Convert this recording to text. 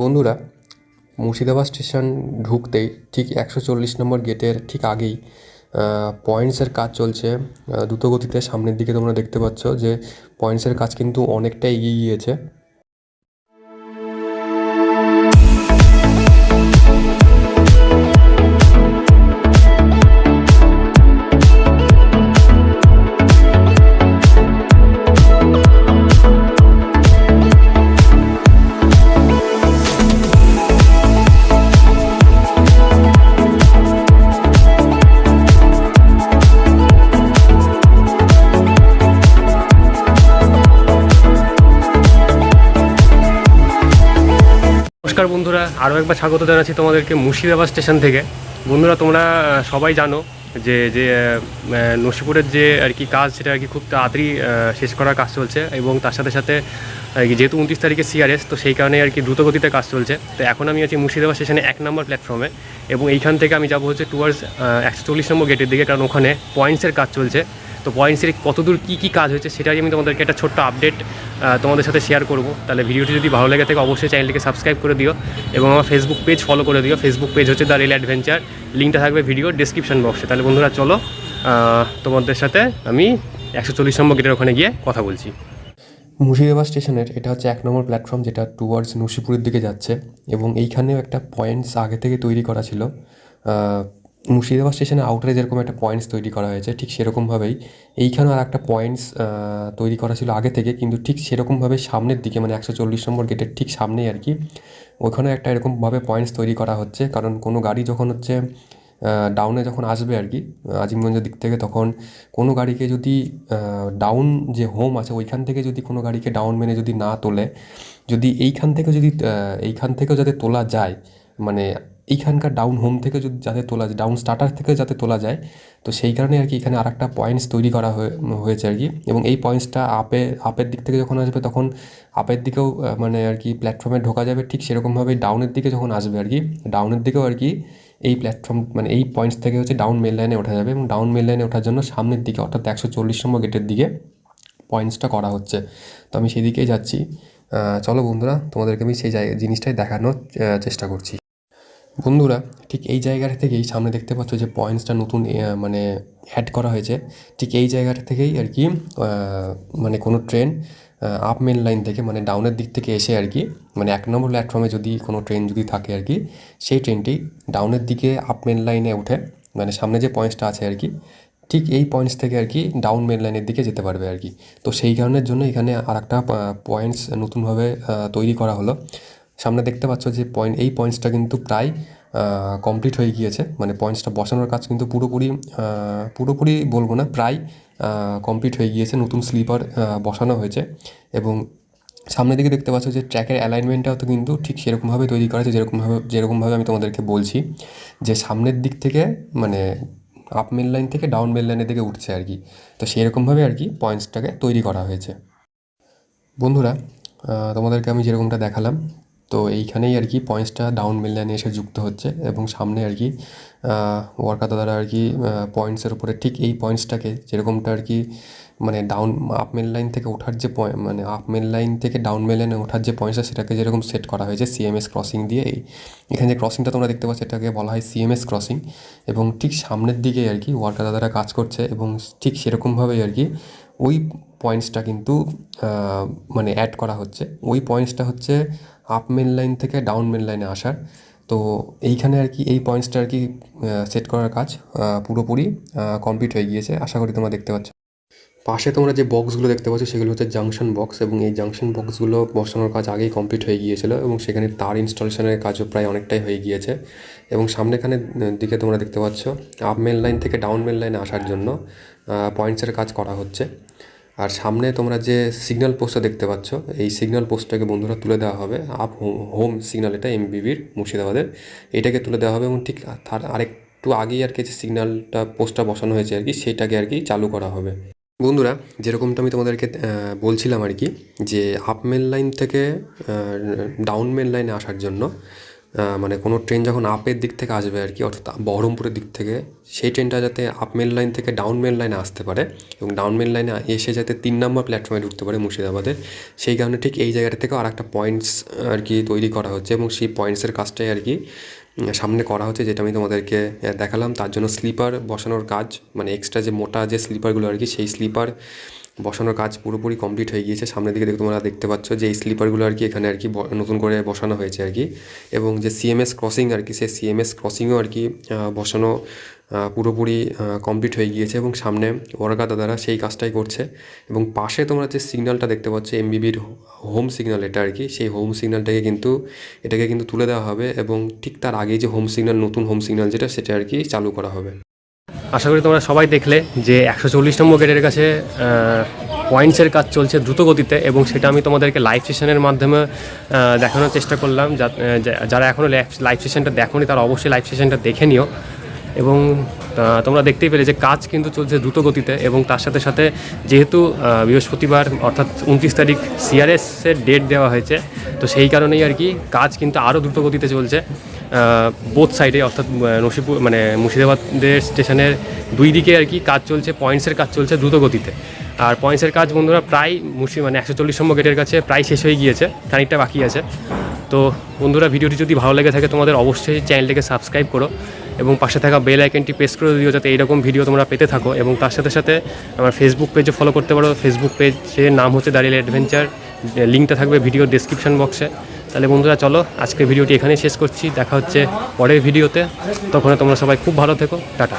বন্ধুরা, মুর্শিদাবাদ স্টেশন ঢুকতেই ঠিক একশো চল্লিশ নম্বর গেটের ঠিক আগেই পয়েন্টসের কাজ চলছে। দ্রুত দ্রুতগতিতে সামনের দিকে তোমরা দেখতে পাচ্ছ যে পয়েন্টসের কাজ কিন্তু অনেকটা এগিয়ে গিয়েছে। নমস্কার বন্ধুরা, আরও একবার স্বাগত জানাচ্ছি তোমাদেরকে মুর্শিদাবাদ স্টেশন থেকে। বন্ধুরা, তোমরা সবাই জানো যে যে নসিপুরের যে আর কি কাজ, সেটা আর কি খুব তাড়াতাড়ি শেষ করার কাজ চলছে এবং তার সাথে সাথে যেহেতু উনত্রিশ তারিখে সিআরএস তো সেই কারণে আর কি দ্রুতগতিতে কাজ চলছে। তো এখন আমি আছি মুর্শিদাবাদ স্টেশনে এক নম্বর প্ল্যাটফর্মে এবং এইখান থেকে আমি যাব হচ্ছে টুয়ার্ডস একশো চল্লিশ নম্বর গেটের দিকে, কারণ ওখানে পয়েন্টসের কাজ চলছে। তো পয়েন্ট পয়েন্টসের কতদূর কী কী কাজ হয়েছে সেটাই আমি তোমাদেরকে একটা ছোট্ট আপডেট তোমাদের সাথে শেয়ার করব। তাহলে ভিডিওটি যদি ভালো লেগে থাকে, অবশ্যই চ্যানেলটিকে সাবস্ক্রাইব করে দিও এবং আমার ফেসবুক পেজ ফলো করে দিও। ফেসবুক পেজ হচ্ছে দ্য রেল অ্যাডভেঞ্চার লিঙ্কটা থাকবে ভিডিও ডিসক্রিপশন বক্সে তাহলে বন্ধুরা, চলো তোমাদের সাথে আমি একশো চল্লিশ নম্বর গেটের ওখানে গিয়ে কথা বলছি। মুর্শিদাবাদ স্টেশনের, এটা হচ্ছে এক নম্বর প্ল্যাটফর্ম যেটা টুয়ার্ডস নসিপুরের দিকে যাচ্ছে এবং এইখানেও একটা পয়েন্টস আগে থেকে তৈরি করা ছিল। মুর্শিদাবাদ স্টেশনে আউটারে যেরকম একটা পয়েন্টস তৈরি করা হয়েছে, ঠিক সেরকমভাবেই। এইখানেও আর একটা পয়েন্টস তৈরি করা ছিল আগে থেকে, কিন্তু ঠিক সেরকমভাবে সামনের দিকে মানে একশো চল্লিশ নম্বর গেটের ঠিক সামনেই আর কি ওখানে একটা এরকমভাবে পয়েন্টস তৈরি করা হচ্ছে। কারণ কোনো গাড়ি যখন হচ্ছে ডাউনে যখন আসবে আর কি, আজিমগঞ্জের দিক থেকে, তখন কোনো গাড়িকে যদি ডাউন যে হোম আছে, ওইখান থেকে যদি কোনো গাড়িকে ডাউন মেনে যদি না তোলে, যদি এইখান থেকে যদি এইখান থেকেও যাতে তোলা যায় মানে এইখানকার ডাউন হোম থেকে যদি যাতে তোলা যায় ডাউন স্টার্টার থেকে যাতে তোলা যায়, তো সেই কারণে আর কি এখানে আর একটা পয়েন্টস তৈরি করা হয়েছে আর কি। এবং এই পয়েন্টসটা আপে আপের দিক থেকে যখন আসবে, তখন আপের দিকেও মানে আর কি প্ল্যাটফর্মে ঢোকা যাবে, ঠিক সেরকমভাবে ডাউনের দিকে যখন আসবে আর কি ডাউনের দিকেও আর কি এই প্ল্যাটফর্ম মানে এই পয়েন্টস থেকে হচ্ছে ডাউন মেল লাইনে ওঠা যাবে। এবং ডাউন মেল লাইনে ওঠার জন্য সামনের দিকে, অর্থাৎ একশো চল্লিশ নম্বর গেটের দিকে পয়েন্টসটা করা হচ্ছে। তো আমি সেদিকেই যাচ্ছি। চলো বন্ধুরা, তোমাদেরকে আমি সেই জায়গা জিনিসটাই দেখানোর চেষ্টা করছি। বন্ধুরা, ঠিক এই জায়গাটা থেকেই সামনে দেখতে পাচ্ছ যে পয়েন্টসটা নতুন মানে অ্যাড করা হয়েছে। ঠিক এই জায়গাটা থেকেই আর কি মানে কোনো ট্রেন আপ মেন লাইন থেকে মানে ডাউনের দিক থেকে এসে আর কি মানে এক নম্বর প্ল্যাটফর্মে যদি কোনো ট্রেন যদি থাকে আর কি, সেই ট্রেনটি ডাউনের দিকে আপ মেন লাইনে উঠে মানে সামনে যে পয়েন্টসটা আছে আর কি, ঠিক এই পয়েন্টস থেকে আর কি ডাউন মেন লাইনের দিকে যেতে পারবে আর কি। তো সেই কারণের জন্য এখানে আর একটা পয়েন্টস নতুনভাবে তৈরি করা হলো। সামনে দেখতে পাচ্ছ যে পয়েন্ট এই পয়েন্টসটা কিন্তু প্রায় কমপ্লিট হয়ে গিয়েছে। মানে পয়েন্টসটা বসানোর কাজ কিন্তু পুরোপুরি পুরোপুরি বলব না, প্রায় কমপ্লিট হয়ে গিয়েছে, নতুন স্লিপার বসানো হয়েছে। এবং সামনের দিকে দেখতে পাচ্ছ যে ট্র্যাকের অ্যালাইনমেন্টটাও তো কিন্তু ঠিক সেরকমভাবে তৈরি করা হয়েছে, যেরকমভাবে যেরকমভাবে আমি তোমাদেরকে বলছি। যে সামনের দিক থেকে মানে আপ মেল লাইন থেকে ডাউন মেল লাইনের দিকে উঠছে আর কি। তো সেরকমভাবে আর কি পয়েন্টসটাকে তৈরি করা হয়েছে। বন্ধুরা তোমাদেরকে আমি যেরকমটা দেখালাম তো এইখানেই আর কি পয়েন্টসটা ডাউন মেল এসে যুক্ত হচ্ছে এবং সামনে আর কি ওয়ার্কার দাদারা আর কি পয়েন্টসের উপরে ঠিক এই পয়েন্টসটাকে যেরকমটা আর কি মানে ডাউন আপ মেল লাইন থেকে ওঠার যে পয়েন্ট মানে আপ মেল লাইন থেকে ডাউন মেল লাইনে ওঠার যে পয়েন্টসটা সেটাকে যেরকম সেট করা হয়েছে সিএমএস ক্রসিং দিয়ে, এই এখানে যে ক্রসিংটা তোমরা দেখতে পাচ্ছ এটাকে বলা হয় সিএমএস ক্রসিং এবং ঠিক সামনের দিকে আর কি ওয়ার্কার দাদারা কাজ করছে এবং ঠিক সেরকমভাবেই আর কি ওই পয়েন্টসটা কিন্তু মানে অ্যাড করা হচ্ছে। ওই পয়েন্টসটা হচ্ছে আপ মেন লাইন থেকে ডাউন মেন লাইনে আসার। তো এইখানে আর কি, এই পয়েন্টসটা আর কি সেট করার কাজ পুরোপুরি কমপ্লিট হয়ে গিয়েছে। আশা করি তোমরা দেখতে পাচ্ছ। পাশে তোমরা যে বক্সগুলো দেখতে পাচ্ছ, সেগুলো হচ্ছে জাংশন বক্স এবং এই জাংশন বক্সগুলো বসানোর কাজ আগেই কমপ্লিট হয়ে গিয়েছিল এবং সেখানে তার ইনস্টলেশনের কাজও প্রায় অনেকটাই হয়ে গিয়েছে। এবং সামনেখানে দিকে তোমরা দেখতে পাচ্ছ আপ মেন লাইন থেকে ডাউন মেন লাইনে আসার জন্য পয়েন্টসের কাজ করা হচ্ছে। আর সামনে তোমরা যে সিগন্যাল পোস্টটা দেখতে পাচ্ছ, এই সিগন্যাল পোস্টটাকে বন্ধুরা তুলে দেওয়া হবে। আপ হোম সিগন্যাল এটা এমবিবির মুর্শিদাবাদের। এটাকে তুলে দেওয়া হবে এবং ঠিক তার আরেকটু আগেই আর কি যে সিগন্যালটা পোস্টটা বসানো হয়েছে আর কি, সেটাকে আর কি চালু করা হবে। বন্ধুরা, যেরকমটা আমি তোমাদেরকে বলছিলাম আর কি, যে আপ মেন লাইন থেকে ডাউন মেন লাইনে আসার জন্য মানে কোনো ট্রেন যখন আপের দিক থেকে আসবে আর কি, অর্থাৎ বহরমপুরের দিক থেকে, সেই ট্রেনটা যাতে আপ মেল লাইন থেকে ডাউন মেল লাইনে আসতে পারে এবং ডাউন মেল লাইনে এসে যাতে তিন নম্বর প্ল্যাটফর্মে ঢুকতে পারে মুর্শিদাবাদের সেই কারণে ঠিক এই জায়গাটা থেকেও আর একটা পয়েন্টস আর কি তৈরি করা হচ্ছে এবং সেই পয়েন্টসের কাজটাই আর কি সামনে করা হচ্ছে যেটা আমি তোমাদেরকে দেখালাম। তার জন্য স্লিপার বসানোর কাজ মানে এক্সট্রা যে মোটা যে স্লিপারগুলো আর কি, সেই স্লিপার বসানোর কাজ পুরোপুরি কমপ্লিট হয়ে গিয়েছে। সামনের দিকে দেখে তোমরা দেখতে পাচ্ছ যে, এই স্লিপারগুলো আর কি এখানে আর কি নতুন করে বসানো হয়েছে আর কি। এবং যে সিএমএস ক্রসিং আর কি, সেই সিএমএস ক্রসিংও আর কি বসানো পুরোপুরি কমপ্লিট হয়ে গিয়েছে এবং সামনে ওয়ার্কা দাদারা সেই কাজটাই করছে। এবং পাশে তোমরা যে সিগন্যালটা দেখতে পাচ্ছ এমবিবির হোম সিগন্যাল এটা আর কি, সেই হোম সিগন্যালটাকে কিন্তু, এটাকে কিন্তু তুলে দেওয়া হবে এবং ঠিক তার আগেই যে হোম সিগন্যাল নতুন হোম সিগন্যাল যেটা, সেটা আর কি চালু করা হবে। আশা করি তোমরা সবাই দেখলে যে একশো চল্লিশ নম্বর গেটের কাছে পয়েন্টসের কাজ চলছে দ্রুত গতিতে এবং সেটা আমি তোমাদেরকে লাইভ সেশনের মাধ্যমে দেখানোর চেষ্টা করলাম। যারা এখনও লাইভ সেশনটা দেখোনি, তারা অবশ্যই লাইভ সেশনটা দেখে নিও। এবং তোমরা দেখতেই পেলে যে কাজ কিন্তু চলছে দ্রুত গতিতে এবং তার সাথে সাথে যেহেতু বৃহস্পতিবার অর্থাৎ উনত্রিশ তারিখ সিআরএসের ডেট দেওয়া হয়েছে, তো সেই কারণেই আর কি কাজ কিন্তু আরও দ্রুত গতিতে চলছে। বোথ সাইডে অর্থাৎ নসিপুর মানে মুর্শিদাবাদের স্টেশনের দুই দিকে আর কি কাজ চলছে পয়েন্টসের কাজ চলছে দ্রুত গতিতে আর পয়েন্টসের কাজ বন্ধুরা প্রায় মুর্শি মানে একশো চল্লিশ নম্বর গেটের কাছে প্রায় শেষ হয়ে গিয়েছে, খানিকটা বাকি আছে। তো বন্ধুরা, ভিডিওটি যদি ভালো লেগে থাকে তোমাদের অবশ্যই চ্যানেলটিকে সাবস্ক্রাইব করো এবং পাশে থাকা বেল আইকনটি প্রেস করে দিও যাতে এইরকম ভিডিও তোমরা পেতে থাকো। এবং তার সাথে সাথে আমার ফেসবুক পেজে ফলো করতে পারো। ফেসবুক পেজের নাম হচ্ছে দাঁড়িয়ে অ্যাডভেঞ্চার লিঙ্কটা থাকবে ভিডিও ডেসক্রিপশন বক্সে তাহলে বন্ধুরা চলো আজকে ভিডিওটি এখানেই শেষ করছি। দেখা হচ্ছে পরের ভিডিওতে। তখন তোমরা সবাই খুব ভালো থেকো। টাটা।